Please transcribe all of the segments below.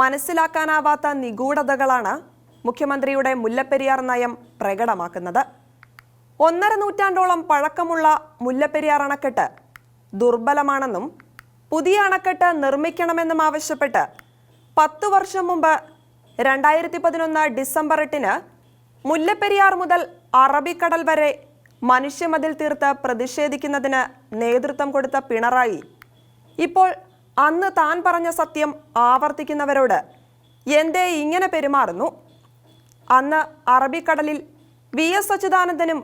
മനസ്സിലാക്കാനാവാത്ത നിഗൂഢതകളാണ് മുഖ്യമന്ത്രിയുടെ മുല്ലപ്പെരിയാർ നയം പ്രകടമാക്കുന്നത്. ഒന്നര നൂറ്റാണ്ടോളം പഴക്കമുള്ള മുല്ലപ്പെരിയാർ അണക്കെട്ട് ദുർബലമാണെന്നും പുതിയ അണക്കെട്ട് നിർമ്മിക്കണമെന്നും ആവശ്യപ്പെട്ട് പത്തു വർഷം മുമ്പ് രണ്ടായിരത്തി പതിനൊന്ന് ഡിസംബർ എട്ടിന് മുല്ലപ്പെരിയാർ മുതൽ അറബിക്കടൽ വരെ മനുഷ്യമതിൽ തീർത്ത് പ്രതിഷേധിക്കുന്നതിന് നേതൃത്വം കൊടുത്ത പിണറായി. ഇപ്പോൾ അന്ന് താൻ പറഞ്ഞ സത്യം ആവർത്തിക്കുന്നവരോട് എന്തേ ഇങ്ങനെ പെരുമാറുന്നു? അന്ന് അറബിക്കടലിൽ വി എസ് അച്യുതാനന്ദനും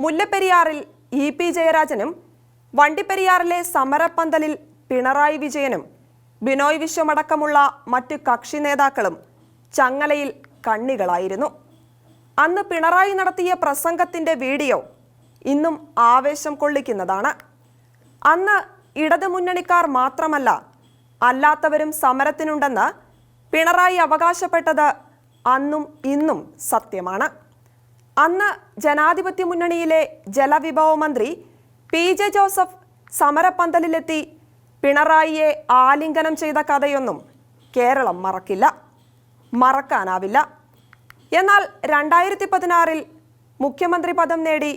മുല്ലപ്പെരിയാറിൽ ഇ പി ജയരാജനും വണ്ടിപ്പെരിയാറിലെ സമരപ്പന്തലിൽ പിണറായി വിജയനും ബിനോയ് വിശ്വമടക്കമുള്ള മറ്റു കക്ഷി നേതാക്കളും ചങ്ങലയിൽ കണ്ണികളായിരുന്നു. അന്ന് പിണറായി നടത്തിയ പ്രസംഗത്തിന്റെ വീഡിയോ ഇന്നും ആവേശം കൊള്ളിക്കുന്നതാണ്. അന്ന് ഇടതുമുന്നണിക്കാർ മാത്രമല്ല അല്ലാത്തവരും സമരത്തിനുണ്ടെന്ന് പിണറായി അവകാശപ്പെട്ടത് അന്നും ഇന്നും സത്യമാണ്. അന്ന് ജനാധിപത്യ മുന്നണിയിലെ ജലവിഭവ മന്ത്രി പി ജെ ജോസഫ് സമരപ്പന്തലിലെത്തി പിണറായിയെ ആലിംഗനം ചെയ്ത കഥയൊന്നും കേരളം മറക്കില്ല മറക്കാനാവില്ല. എന്നാൽ രണ്ടായിരത്തി പതിനാറിൽ മുഖ്യമന്ത്രി പദം നേടി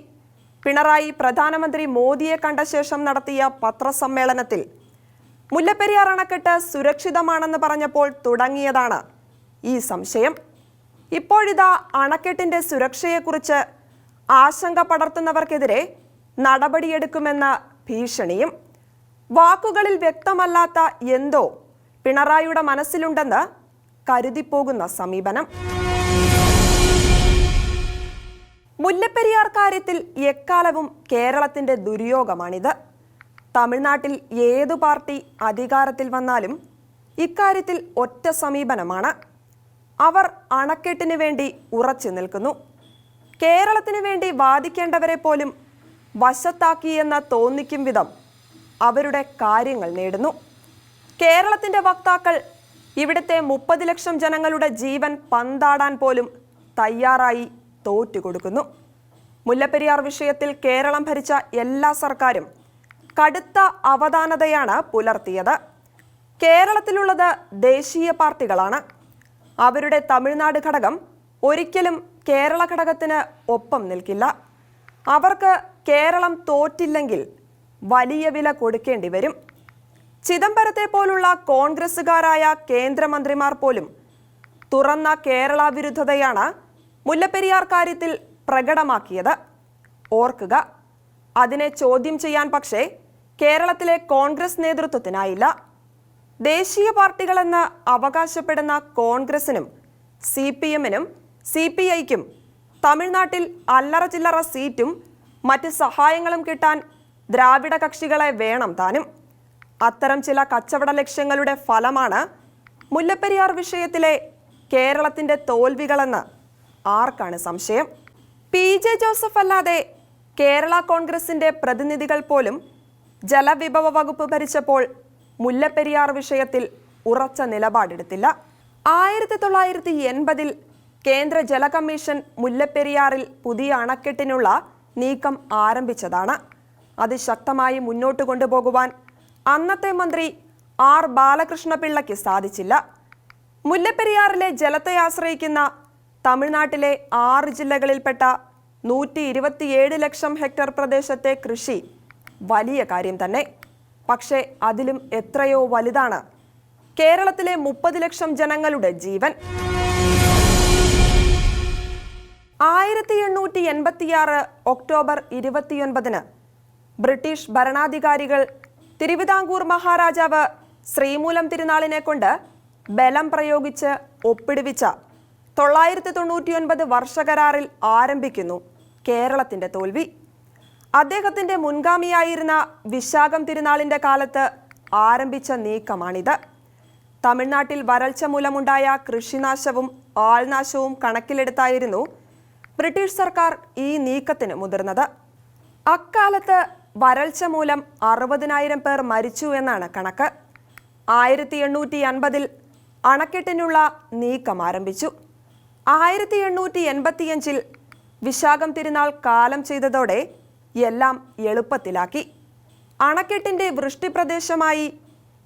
പിണറായി പ്രധാനമന്ത്രി മോദിയെ കണ്ട ശേഷം നടത്തിയ പത്രസമ്മേളനത്തിൽ മുല്ലപ്പെരിയാർ അണക്കെട്ട് സുരക്ഷിതമാണെന്ന് പറഞ്ഞപ്പോൾ തുടങ്ങിയതാണ് ഈ സംശയം. ഇപ്പോഴിതാ അണക്കെട്ടിന്റെ സുരക്ഷയെക്കുറിച്ച് ആശങ്ക പടർത്തുന്നവർക്കെതിരെ നടപടിയെടുക്കുമെന്ന ഭീഷണിയും വാക്കുകളിൽ വ്യക്തമല്ലാത്ത എന്തോ പിണറായിയുടെ മനസ്സിലുണ്ടെന്ന് കരുതിപ്പോകുന്ന സമീപനം. മുല്ലപ്പെരിയാർ കാര്യത്തിൽ എക്കാലവും കേരളത്തിന്റെ ദുര്യോഗമാണിത്. തമിഴ്നാട്ടിൽ ഏതു പാർട്ടി അധികാരത്തിൽ വന്നാലും ഇക്കാര്യത്തിൽ ഒറ്റ സമീപനമാണ്. അവർ അണക്കെട്ടിന് വേണ്ടി ഉറച്ചു നിൽക്കുന്നു. കേരളത്തിന് വേണ്ടി വാദിക്കേണ്ടവരെ പോലും വശത്താക്കിയെന്ന് തോന്നിക്കും വിധം അവരുടെ കാര്യങ്ങൾ നേടുന്നു. കേരളത്തിന്റെ വക്താക്കൾ ഇവിടുത്തെ മുപ്പത് ലക്ഷം ജനങ്ങളുടെ ജീവൻ പന്താടാൻ പോലും തയ്യാറായി തോറ്റുകൊടുക്കുന്നു. മുല്ലപ്പെരിയാർ വിഷയത്തിൽ കേരളം ഭരിച്ച എല്ലാ സർക്കാരും കടുത്ത അവധാനതയാണ് പുലർത്തിയത്. കേരളത്തിലുള്ളത് ദേശീയ പാർട്ടികളാണ്. അവരുടെ തമിഴ്നാട് ഘടകം ഒരിക്കലും കേരള ഘടകത്തിന് ഒപ്പം നിൽക്കില്ല. അവർക്ക് കേരളം തോറ്റില്ലെങ്കിൽ വലിയ വില കൊടുക്കേണ്ടി വരും. ചിദംബരത്തെ പോലുള്ള കോൺഗ്രസുകാരായ കേന്ദ്രമന്ത്രിമാർ പോലും തുറന്ന കേരള വിരുദ്ധതയാണ് മുല്ലപ്പെരിയാർ കാര്യത്തിൽ പ്രകടമാക്കിയത്. ഓർക്കുക അതിനെ ചോദ്യം ചെയ്യാൻ പക്ഷേ കേരളത്തിലെ കോൺഗ്രസ് നേതൃത്വത്തിനായില്ല. ദേശീയ പാർട്ടികളെന്ന് അവകാശപ്പെടുന്ന കോൺഗ്രസിനും സി പി എമ്മിനും സി പി ഐക്കും തമിഴ്നാട്ടിൽ അല്ലറ ചില്ലറ സീറ്റും മറ്റ് സഹായങ്ങളും കിട്ടാൻ ദ്രാവിഡ കക്ഷികളെ വേണം താനും. അത്തരം ചില കച്ചവട ലക്ഷ്യങ്ങളുടെ ഫലമാണ് മുല്ലപ്പെരിയാർ വിഷയത്തിലെ കേരളത്തിന്റെ തോൽവികളെന്ന് ആർക്കാണ് സംശയം? പി. ജെ. ജോസഫ് അല്ലാതെ കേരള കോൺഗ്രസിന്റെ പ്രതിനിധികൾ പോലും ജലവിഭവ വകുപ്പ് ഭരിച്ചപ്പോൾ മുല്ലപ്പെരിയാർ വിഷയത്തിൽ ഉറച്ച നിലപാടെടുത്തില്ല. ആയിരത്തി തൊള്ളായിരത്തി എൺപതിൽ കേന്ദ്ര ജല കമ്മീഷൻ മുല്ലപ്പെരിയാറിൽ പുതിയ അണക്കെട്ടിനുള്ള നീക്കം ആരംഭിച്ചതാണ്. അത് ശക്തമായി മുന്നോട്ട് കൊണ്ടുപോകുവാൻ അന്നത്തെ മന്ത്രി ആർ. ബാലകൃഷ്ണപിള്ളയ്ക്ക് സാധിച്ചില്ല. മുല്ലപ്പെരിയാറിലെ ജലത്തെ ആശ്രയിക്കുന്ന തമിഴ്നാട്ടിലെ ആറ് ജില്ലകളിൽപ്പെട്ട നൂറ്റി ഇരുപത്തിയേഴ് ലക്ഷം ഹെക്ടർ പ്രദേശത്തെ കൃഷി വലിയ കാര്യം തന്നെ. പക്ഷേ അതിലും എത്രയോ വലുതാണ്. കേരളത്തിലെ മുപ്പത് ലക്ഷം ജനങ്ങളുടെ ജീവൻ. ആയിരത്തി എണ്ണൂറ്റി എൺപത്തിയാറ് ഒക്ടോബർ ഇരുപത്തിയൊൻപതിന് ബ്രിട്ടീഷ് ഭരണാധികാരികൾ തിരുവിതാംകൂർ മഹാരാജാവ് ശ്രീമൂലം തിരുനാളിനെ കൊണ്ട് ബലം പ്രയോഗിച്ച് ഒപ്പിടുവിച്ച തൊള്ളായിരത്തി തൊണ്ണൂറ്റിയൊൻപത് വർഷകരാറിൽ ആരംഭിക്കുന്നു കേരളത്തിന്റെ തോൽവി. അദ്ദേഹത്തിന്റെ മുൻഗാമിയായിരുന്ന വിശാഖം തിരുനാളിന്റെ കാലത്ത് ആരംഭിച്ച നീക്കമാണിത്. തമിഴ്നാട്ടിൽ വരൾച്ച മൂലമുണ്ടായ കൃഷിനാശവും ആൾനാശവും കണക്കിലെടുത്തായിരുന്നു ബ്രിട്ടീഷ് സർക്കാർ ഈ നീക്കത്തിന് മുതിർന്നത്. അക്കാലത്ത് വരൾച്ച മൂലം അറുപതിനായിരം പേർ മരിച്ചു എന്നാണ് കണക്ക്. ആയിരത്തി എണ്ണൂറ്റി അൻപതിൽ അണക്കെട്ടിനുള്ള നീക്കം ആരംഭിച്ചു. ആയിരത്തി എണ്ണൂറ്റി എൺപത്തിയഞ്ചിൽ വിശാഖം തിരുനാൾ കാലം ചെയ്തതോടെ എല്ലാം എളുപ്പത്തിലാക്കി. അണക്കെട്ടിന്റെ വൃഷ്ടിപ്രദേശമായി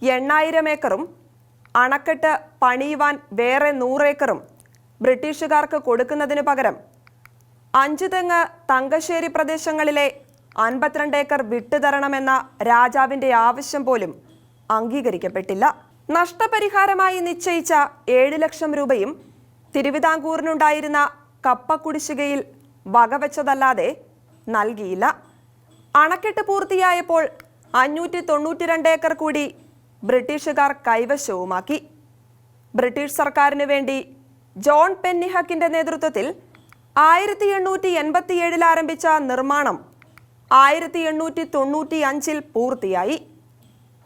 എണ്ണായിരം ഏക്കറും അണക്കെട്ട് പണിയുവാൻ വേറെ നൂറേക്കറും ബ്രിട്ടീഷുകാർക്ക് കൊടുക്കുന്നതിന് പകരം അഞ്ചു തെങ്ങ് തങ്കശ്ശേരി പ്രദേശങ്ങളിലെ അൻപത്തിരണ്ട് ഏക്കർ വിട്ടുതരണമെന്ന രാജാവിന്റെ ആവശ്യം പോലും അംഗീകരിക്കപ്പെട്ടില്ല. നഷ്ടപരിഹാരമായി നിശ്ചയിച്ച ഏഴ് ലക്ഷം രൂപയും തിരുവിതാംകൂറിനുണ്ടായിരുന്ന കപ്പ കുടിശ്ശികയിൽ വകവെച്ചതല്ലാതെ നൽകിയില്ല. അണക്കെട്ട് പൂർത്തിയായപ്പോൾ അഞ്ഞൂറ്റി തൊണ്ണൂറ്റിരണ്ട് ഏക്കർ കൂടി ബ്രിട്ടീഷുകാർ കൈവശവുമാക്കി. ബ്രിട്ടീഷ് സർക്കാരിന് വേണ്ടി ജോൺ പെന്നിഹക്കിന്റെ നേതൃത്വത്തിൽ ആയിരത്തി എണ്ണൂറ്റി എൺപത്തിയേഴിൽ ആരംഭിച്ച നിർമ്മാണം ആയിരത്തി എണ്ണൂറ്റി തൊണ്ണൂറ്റി അഞ്ചിൽ പൂർത്തിയായി.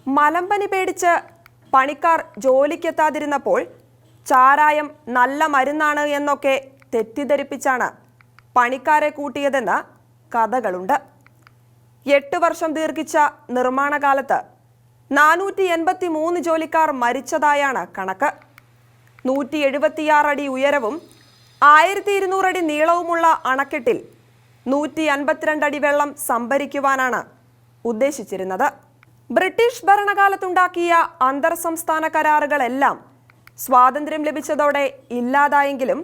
മലമ്പനി പേടിച്ച് പണിക്കാർ ജോലിക്കെത്താതിരുന്നപ്പോൾ ചാരായം നല്ല മരുന്നാണ് എന്നൊക്കെ തെറ്റിദ്ധരിപ്പിച്ചാണ് പണിക്കാരെ കൂട്ടിയതെന്ന് കഥകളുണ്ട്. എട്ട് വർഷം ദീർഘിച്ച നിർമ്മാണ കാലത്ത് നാനൂറ്റി എൺപത്തി മൂന്ന് ജോലിക്കാർ മരിച്ചതായാണ് കണക്ക്. നൂറ്റി എഴുപത്തിയാറ് അടി ഉയരവും ആയിരത്തി ഇരുന്നൂറടി നീളവുമുള്ള അണക്കെട്ടിൽ നൂറ്റി അൻപത്തിരണ്ടടി വെള്ളം സംഭരിക്കുവാനാണ് ഉദ്ദേശിച്ചിരുന്നത്. ബ്രിട്ടീഷ് ഭരണകാലത്തുണ്ടാക്കിയ അന്തർ സംസ്ഥാന കരാറുകളെല്ലാം സ്വാതന്ത്ര്യം ലഭിച്ചതോടെ ഇല്ലാതായെങ്കിലും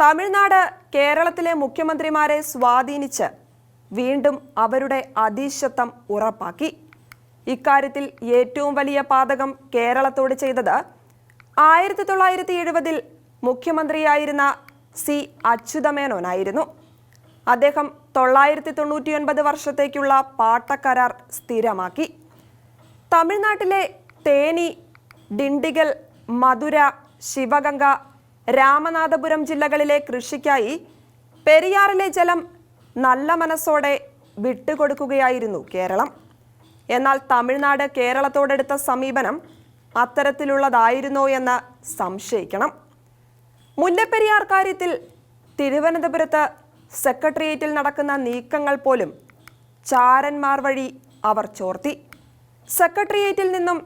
തമിഴ്നാട് കേരളത്തിലെ മുഖ്യമന്ത്രിമാരെ സ്വാധീനിച്ച് വീണ്ടും അവരുടെ അതീശത്വം ഉറപ്പാക്കി. ഇക്കാര്യത്തിൽ ഏറ്റവും വലിയ പാതകം കേരളത്തോട് ചെയ്തത് ആയിരത്തി തൊള്ളായിരത്തി എഴുപതിൽ മുഖ്യമന്ത്രിയായിരുന്ന സി അച്യുതമേനോനായിരുന്നു. അദ്ദേഹം തൊള്ളായിരത്തി തൊണ്ണൂറ്റിയൊൻപത് വർഷത്തേക്കുള്ള പാട്ടക്കരാർ സ്ഥിരമാക്കി. തമിഴ്നാട്ടിലെ തേനി ഡിണ്ടിഗൽ മധുര ശിവഗംഗ രാമനാഥപുരം ജില്ലകളിലെ കൃഷിക്കായി പെരിയാറിലെ ജലം നല്ല മനസ്സോടെ വിട്ടുകൊടുക്കുകയായിരുന്നു കേരളം. എന്നാൽ തമിഴ്നാട് കേരളത്തോടെടുത്ത സമീപനം അത്തരത്തിലുള്ളതായിരുന്നോ എന്ന് സംശയിക്കണം. മുല്ലപ്പെരിയാർ കാര്യത്തിൽ തിരുവനന്തപുരത്ത് സെക്രട്ടേറിയറ്റിൽ നടക്കുന്ന നീക്കങ്ങൾ പോലും ചാരന്മാർ വഴി അവർ ചോർത്തി. സെക്രട്ടേറിയറ്റിൽ നിന്നും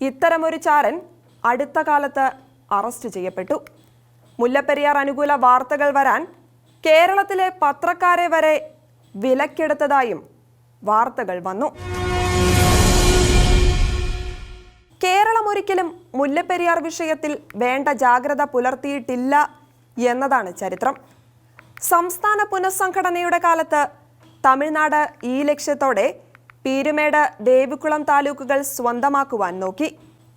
ഇത്തരമൊരു ചാരൻ അടുത്ത കാലത്ത് അറസ്റ്റ് ചെയ്യപ്പെട്ടു. മുല്ലപ്പെരിയാർ അനുകൂല വാർത്തകൾ വരാൻ കേരളത്തിലെ പത്രക്കാരെ വരെ വിലക്കെടുത്തതായും വാർത്തകൾ വന്നു. കേരളം ഒരിക്കലും മുല്ലപ്പെരിയാർ വിഷയത്തിൽ വേണ്ട ജാഗ്രത പുലർത്തിയിട്ടില്ല എന്നതാണ് ചരിത്രം. സംസ്ഥാന പുനഃസംഘടനയുടെ കാലത്ത് തമിഴ്നാട് ഈ ലക്ഷ്യത്തോടെ പീരുമേട് ദേവികുളം താലൂക്കുകൾ സ്വന്തമാക്കുവാൻ നോക്കി.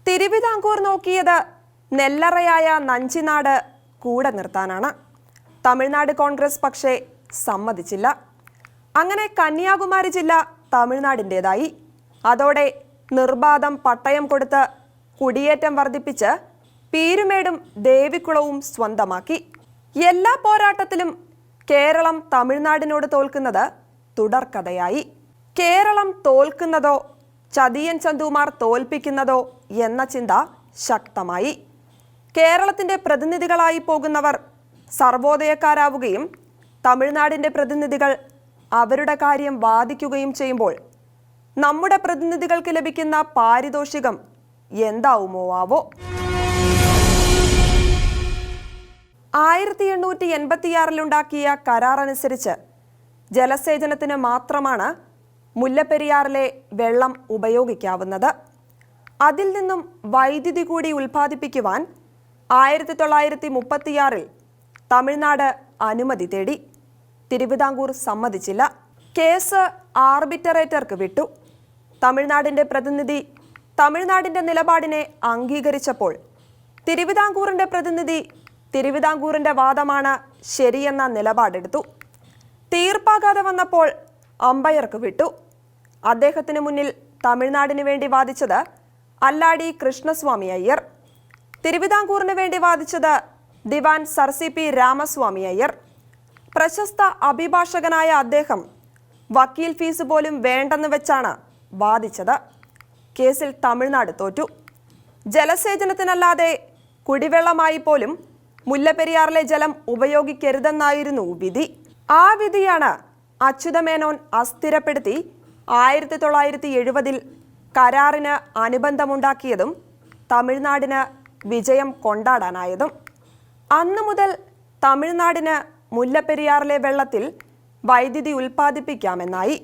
തിരുവിതാംകൂർ നോക്കിയത് നെല്ലറയായ നഞ്ചിനാട് കൂടെ നിർത്താനാണ്. തമിഴ്നാട് കോൺഗ്രസ് പക്ഷേ സമ്മതിച്ചില്ല. അങ്ങനെ കന്യാകുമാരി ജില്ല തമിഴ്നാടിന്റെതായി. അതോടെ നിർബാധം പട്ടയം കൊടുത്ത് കുടിയേറ്റം വർദ്ധിപ്പിച്ച് പീരുമേടും ദേവിക്കുളവും സ്വന്തമാക്കി. എല്ലാ പോരാട്ടത്തിലും കേരളം തമിഴ്നാടിനോട് തോൽക്കുന്നത് തുടർക്കഥയായി. കേരളം തോൽക്കുന്നതോ ചതിയൻ ചന്തുമാർ തോൽപ്പിക്കുന്നതോ എന്ന ചിന്ത ശക്തമായി. കേരളത്തിന്റെ പ്രതിനിധികളായി പോകുന്നവർ സർവോദയക്കാരാവുകയും തമിഴ്നാടിന്റെ പ്രതിനിധികൾ അവരുടെ കാര്യം വാദിക്കുകയും ചെയ്യുമ്പോൾ നമ്മുടെ പ്രതിനിധികൾക്ക് ലഭിക്കുന്ന പാരിതോഷികം എന്താവുമോ ആവോ ആയിരത്തി എണ്ണൂറ്റി എൺപത്തിയാറിലുണ്ടാക്കിയ കരാർ അനുസരിച്ച് ജലസേചനത്തിന് മാത്രമാണ് മുല്ലപ്പെരിയാറിലെ വെള്ളം ഉപയോഗിക്കാവുന്നത്. അതിൽ നിന്നും വൈദ്യുതി കൂടി ഉൽപ്പാദിപ്പിക്കുവാൻ ആയിരത്തി തൊള്ളായിരത്തി മുപ്പത്തിയാറിൽ തമിഴ്നാട് അനുമതി തേടി തിരുവിതാംകൂർ സമ്മതിച്ചില്ല. കേസ് ആർബിറ്ററേറ്റർക്ക് വിട്ടു. തമിഴ്നാടിന്റെ പ്രതിനിധി തമിഴ്നാടിന്റെ നിലപാടിനെ അംഗീകരിച്ചപ്പോൾ തിരുവിതാംകൂറിന്റെ പ്രതിനിധി തിരുവിതാംകൂറിന്റെ വാദമാണ് ശരിയെന്ന നിലപാടെടുത്തു. തീർപ്പാകാതെ വന്നപ്പോൾ അമ്പയർക്ക് വിട്ടു. അദ്ദേഹത്തിന് മുന്നിൽ തമിഴ്നാടിന് വേണ്ടി വാദിച്ചത് അല്ലാടി കൃഷ്ണസ്വാമി അയ്യർ. തിരുവിതാംകൂറിന് വേണ്ടി വാദിച്ചത് ദിവാൻ sir C P Ramaswamy Iyer. പ്രശസ്ത അഭിഭാഷകനായ അദ്ദേഹം വക്കീൽ ഫീസ് പോലും വേണ്ടെന്ന് വെച്ചാണ് വാദിച്ചത്. കേസിൽ തമിഴ്നാട് തോറ്റു. ജലസേചനത്തിനല്ലാതെ കുടിവെള്ളമായി പോലും മുല്ലപ്പെരിയാറിലെ ജലം ഉപയോഗിക്കരുതെന്നായിരുന്നു വിധി. ആ വിധിയാണ് അച്യുതമേനോൻ അസ്ഥിരപ്പെടുത്തി ആയിരത്തി തൊള്ളായിരത്തി എഴുപതിൽ കരാറിന് അനുബന്ധമുണ്ടാക്കിയതും തമിഴ്നാടിന് വിജയം കൊണ്ടാടാനായതും. അന്നു മുതൽ തമിഴ്നാടിന് മുല്ലപ്പെരിയാറിലെ വെള്ളത്തിൽ വൈദ്യുതി ഉൽപ്പാദിപ്പിക്കാമെന്നായി.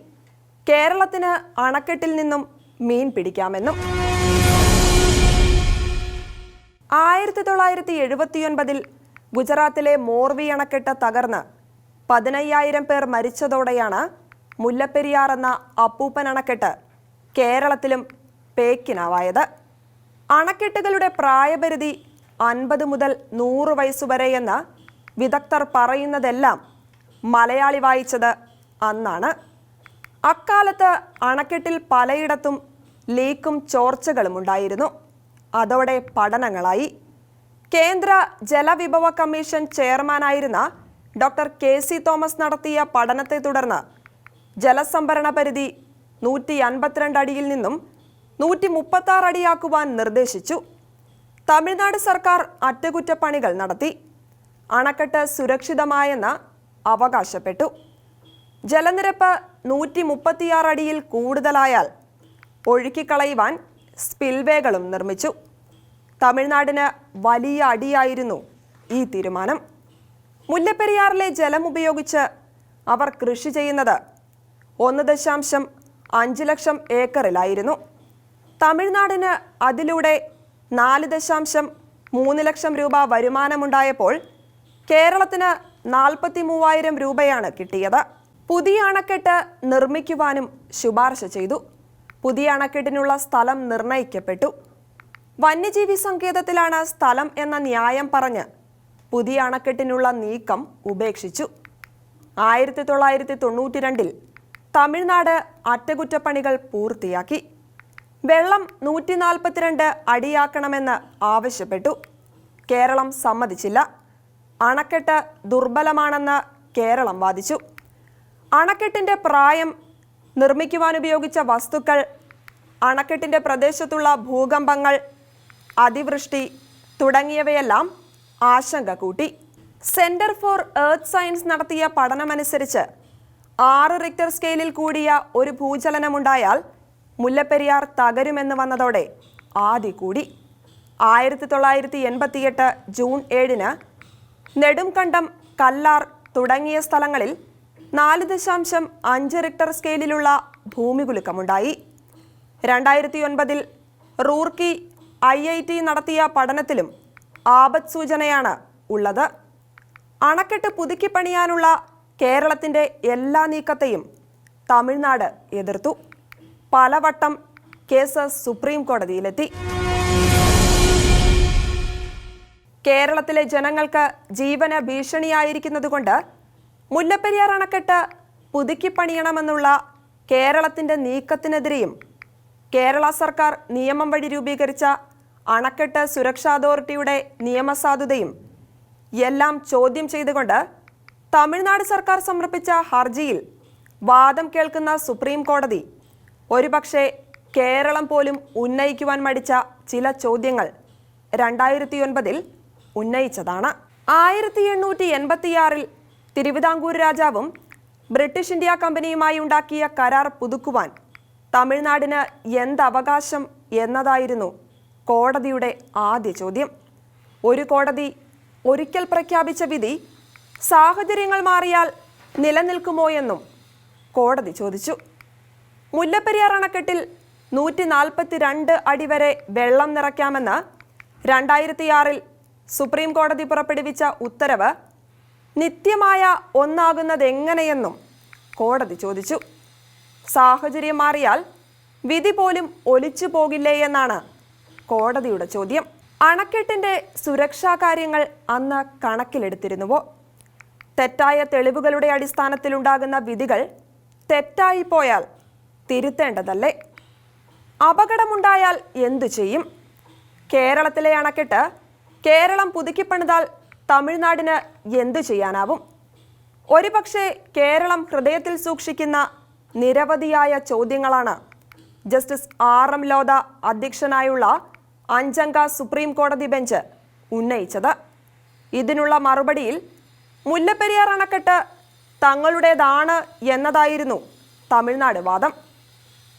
കേരളത്തിന് അണക്കെട്ടിൽ നിന്നും മീൻ പിടിക്കാമെന്നും. ആയിരത്തി തൊള്ളായിരത്തി എഴുപത്തിയൊൻപതിൽ ഗുജറാത്തിലെ മോർവി അണക്കെട്ട് തകർന്ന് പതിനയ്യായിരം പേർ മരിച്ചതോടെയാണ് മുല്ലപ്പെരിയാർ എന്ന അപ്പൂപ്പൻ അണക്കെട്ട് കേരളത്തിലും പേക്കിനാവായത്. അണക്കെട്ടുകളുടെ പ്രായപരിധി അൻപത് മുതൽ നൂറ് വയസ്സുവരെയെന്ന് വിദഗ്ധർ പറയുന്നതെല്ലാം മലയാളി വായിച്ചത് അന്നാണ്. അക്കാലത്ത് അണക്കെട്ടിൽ പലയിടത്തും ലീക്കും ചോർച്ചകളും ഉണ്ടായിരുന്നു. അതോടെ പഠനങ്ങളായി. കേന്ദ്ര ജലവിഭവ കമ്മീഷൻ ചെയർമാനായിരുന്ന ഡോക്ടർ കെ സി തോമസ് നടത്തിയ പഠനത്തെ തുടർന്ന് ജലസംഭരണ പരിധി നൂറ്റി അൻപത്തിരണ്ട് അടിയിൽ നിന്നും നൂറ്റി മുപ്പത്തി ആറ് അടിയാക്കുവാൻ നിർദ്ദേശിച്ചു. തമിഴ്നാട് സർക്കാർ അറ്റകുറ്റപ്പണികൾ നടത്തി. അണക്കെട്ട് സുരക്ഷിതമായെന്ന് അവകാശപ്പെട്ടു. ജലനിരപ്പ് നൂറ്റി മുപ്പത്തിയാറ് അടിയിൽ കൂടുതലായാൽ ഒഴുക്കിക്കളയുവാൻ സ്പിൽവേകളും നിർമ്മിച്ചു. തമിഴ്നാടിന് വലിയ അടിയായിരുന്നു ഈ തീരുമാനം. മുല്ലപ്പെരിയാറിലെ ജലം ഉപയോഗിച്ച് അവർ കൃഷി ചെയ്യുന്നത് ഒന്ന് ദശാംശം അഞ്ച് ലക്ഷം ഏക്കറിലായിരുന്നു. തമിഴ്നാടിന് അതിലൂടെ നാല് ദശാംശം മൂന്ന് ലക്ഷം രൂപ വരുമാനമുണ്ടായപ്പോൾ കേരളത്തിന് നാൽപ്പത്തി മൂവായിരം രൂപയാണ് കിട്ടിയത്. പുതിയ അണക്കെട്ട് നിർമ്മിക്കുവാനും ശുപാർശ ചെയ്തു. പുതിയ അണക്കെട്ടിനുള്ള സ്ഥലം നിർണയിക്കപ്പെട്ടു വന്യജീവി സങ്കേതത്തിലാണ് സ്ഥലം എന്ന ന്യായം പറഞ്ഞ് പുതിയ അണക്കെട്ടിനുള്ള നീക്കം ഉപേക്ഷിച്ചു. ആയിരത്തി തൊള്ളായിരത്തി തൊണ്ണൂറ്റി രണ്ടിൽ തമിഴ്നാട് അറ്റകുറ്റപ്പണികൾ പൂർത്തിയാക്കി. വെള്ളം നൂറ്റി നാൽപ്പത്തിരണ്ട് അടിയാക്കണമെന്ന് ആവശ്യപ്പെട്ടു. കേരളം സമ്മതിച്ചില്ല. അണക്കെട്ട് ദുർബലമാണെന്ന് കേരളം വാദിച്ചു. അണക്കെട്ടിന്റെ പ്രായം നിർമ്മിക്കുവാൻ ഉപയോഗിച്ച വസ്തുക്കൾ അണക്കെട്ടിന്റെ പ്രദേശത്തുള്ള ഭൂകമ്പങ്ങൾ അതിവൃഷ്ടി തുടങ്ങിയവയെല്ലാം ആശങ്ക കൂട്ടി. സെന്റർ ഫോർ എർത്ത് സയൻസ് നടത്തിയ പഠനമനുസരിച്ച് ആറ് റിക്ടർ സ്കെയിലിൽ കൂടിയ ഒരു ഭൂചലനമുണ്ടായാൽ മുല്ലപ്പെരിയാർ തകരുമെന്ന് വന്നതോടെ ആദി കൂടി. ആയിരത്തി തൊള്ളായിരത്തി എൺപത്തിയെട്ട് ജൂൺ ഏഴിന് നെടുംകണ്ടം കല്ലാർ തുടങ്ങിയ സ്ഥലങ്ങളിൽ നാല് ദശാംശം അഞ്ച് റിക്ടർ സ്കെയിലിലുള്ള ഭൂമികുലുക്കമുണ്ടായി. രണ്ടായിരത്തി ഒൻപതിൽ റൂർക്കി ഐ ഐ ടി നടത്തിയ പഠനത്തിലും ആപത് സൂചനയാണ് ഉള്ളത്. അണക്കെട്ട് പുതുക്കിപ്പണിയാനുള്ള കേരളത്തിന്റെ എല്ലാ നീക്കത്തെയും തമിഴ്നാട് എതിർത്തു. പലവട്ടം കേസ് സുപ്രീം കോടതിയിലെത്തി. കേരളത്തിലെ ജനങ്ങൾക്ക് ജീവന ഭീഷണിയായിരിക്കുന്നതുകൊണ്ട് മുല്ലപ്പെരിയാർ അണക്കെട്ട് പുതുക്കിപ്പണിയണമെന്നുള്ള കേരളത്തിന്റെ നീക്കത്തിനെതിരെയും കേരള സർക്കാർ നിയമം വഴി രൂപീകരിച്ച അണക്കെട്ട് സുരക്ഷാ അതോറിറ്റിയുടെ നിയമസാധുതയും എല്ലാം ചോദ്യം ചെയ്തുകൊണ്ട് തമിഴ്നാട് സർക്കാർ സമർപ്പിച്ച ഹർജിയിൽ വാദം കേൾക്കുന്ന സുപ്രീം കോടതി ഒരുപക്ഷെ കേരളം പോലും ഉന്നയിക്കുവാൻ മടിച്ച ചില ചോദ്യങ്ങൾ രണ്ടായിരത്തി ഒൻപതിൽ ഉന്നയിച്ചതാണ്. ആയിരത്തി എണ്ണൂറ്റി എൺപത്തിയാറിൽ തിരുവിതാംകൂർ രാജാവും ബ്രിട്ടീഷ് ഇന്ത്യ കമ്പനിയുമായി ഉണ്ടാക്കിയ കരാർ പുതുക്കുവാൻ തമിഴ്നാടിന് എന്തവകാശം എന്നതായിരുന്നു കോടതിയുടെ ആദ്യ ചോദ്യം. ഒരു കോടതി ഒരിക്കൽ പ്രഖ്യാപിച്ച വിധി സാഹചര്യങ്ങൾ മാറിയാൽ നിലനിൽക്കുമോ എന്നും കോടതി ചോദിച്ചു. മുല്ലപ്പെരിയാർ അണക്കെട്ടിൽ നൂറ്റി നാൽപ്പത്തി രണ്ട് അടി വരെ വെള്ളം നിറയ്ക്കാമെന്ന് രണ്ടായിരത്തിയാറിൽ സുപ്രീം കോടതി പുറപ്പെടുവിച്ച ഉത്തരവ് നിത്യമായ ഒന്നാകുന്നത് എങ്ങനെയെന്നും കോടതി ചോദിച്ചു. സാഹചര്യം മാറിയാൽ വിധി പോലും ഒലിച്ചു പോകില്ലേ എന്നാണ് കോടതിയുടെ ചോദ്യം. അണക്കെട്ടിന്റെ സുരക്ഷാ കാര്യങ്ങൾ അന്ന് കണക്കിലെടുത്തിരുന്നുവോ? തെറ്റായ തെളിവുകളുടെ അടിസ്ഥാനത്തിലുണ്ടാകുന്ന വിധികൾ തെറ്റായി പോയാൽ തിരുത്തേണ്ടതല്ലേ? അപകടമുണ്ടായാൽ എന്തു ചെയ്യും? കേരളത്തിലെ അണക്കെട്ട് കേരളം പുതുക്കിപ്പണിതാൽ തമിഴ്നാടിന് എന്തു ചെയ്യാനാവും? ഒരുപക്ഷെ കേരളം ഹൃദയത്തിൽ സൂക്ഷിക്കുന്ന നിരവധിയായ ചോദ്യങ്ങളാണ്. ജസ്റ്റിസ് ആർ എം ലോധ അധ്യക്ഷനായുള്ള അഞ്ചംഗ സുപ്രീം കോടതി ബെഞ്ച് ഉന്നയിച്ചത്. ഇതിനുള്ള മറുപടിയിൽ മുല്ലപ്പെരിയാർ അണക്കെട്ട് തങ്ങളുടേതാണ് എന്നതായിരുന്നു തമിഴ്നാട് വാദം.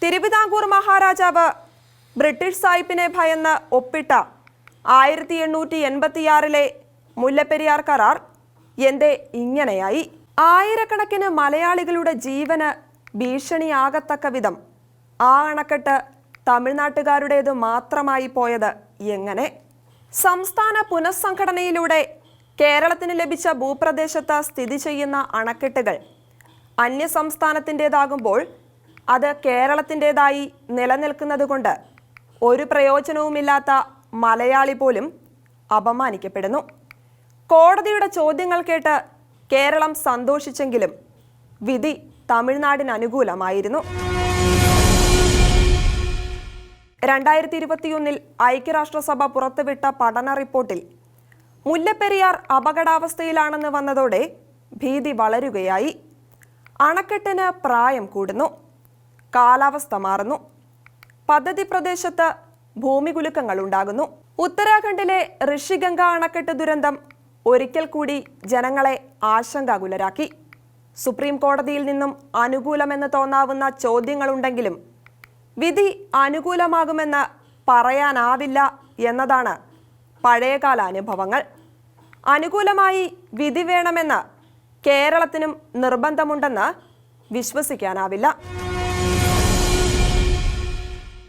തിരുവിതാംകൂർ മഹാരാജാവ് ബ്രിട്ടീഷ് സായിപ്പിനെ ഭയന്ന് ഒപ്പിട്ട ആയിരത്തി എണ്ണൂറ്റി എൺപത്തിയാറിലെ മുല്ലപ്പെരിയാർ കരാർ എന്തേ ഇങ്ങനെയായി? ആയിരക്കണക്കിന് മലയാളികളുടെ ജീവന് ഭീഷണിയാകത്തക്ക വിധം ആ അണക്കെട്ട് തമിഴ്നാട്ടുകാരുടേത് മാത്രമായി പോയത് എങ്ങനെ? സംസ്ഥാന പുനഃസംഘടനയിലൂടെ കേരളത്തിന് ലഭിച്ച ഭൂപ്രദേശത്ത് സ്ഥിതി ചെയ്യുന്ന അണക്കെട്ടുകൾ അന്യ സംസ്ഥാനത്തിന്റെതാകുമ്പോൾ അത് കേരളത്തിന്റെതായി നിലനിൽക്കുന്നതുകൊണ്ട് ഒരു പ്രയോജനവുമില്ലാത്ത മലയാളി പോലും അപമാനിക്കപ്പെടുന്നു. കോടതിയുടെ ചോദ്യങ്ങൾ കേട്ട് കേരളം സന്തോഷിച്ചെങ്കിലും വിധി തമിഴ്നാടിന് അനുകൂലമായിരുന്നു. രണ്ടായിരത്തി ഇരുപത്തിയൊന്നിൽ ഐക്യരാഷ്ട്രസഭ പുറത്തുവിട്ട പഠന റിപ്പോർട്ടിൽ മുല്ലപ്പെരിയാർ അപകടാവസ്ഥയിലാണെന്ന് വന്നതോടെ ഭീതി വളരുകയായി. അണക്കെട്ടിന് പ്രായം കൂടുന്നു. കാലാവസ്ഥ മാറുന്നു. പദ്ധതി പ്രദേശത്ത് ഭൂമികുലുക്കങ്ങൾ ഉണ്ടാകുന്നു. ഉത്തരാഖണ്ഡിലെ ഋഷിഗംഗ അണക്കെട്ട് ദുരന്തം ഒരിക്കൽ കൂടി ജനങ്ങളെ ആശങ്കാകുലരാക്കി. സുപ്രീം കോടതിയിൽ നിന്നും അനുകൂലമെന്ന് തോന്നാവുന്ന ചോദ്യങ്ങളുണ്ടെങ്കിലും വിധി അനുകൂലമാകുമെന്ന് പറയാനാവില്ല എന്നതാണ് പഴയകാല അനുഭവങ്ങൾ അനുകൂലമായി വിധി വേണമെന്ന് കേരളത്തിനും നിർബന്ധമുണ്ടെന്ന് വിശ്വസിക്കാനാവില്ല.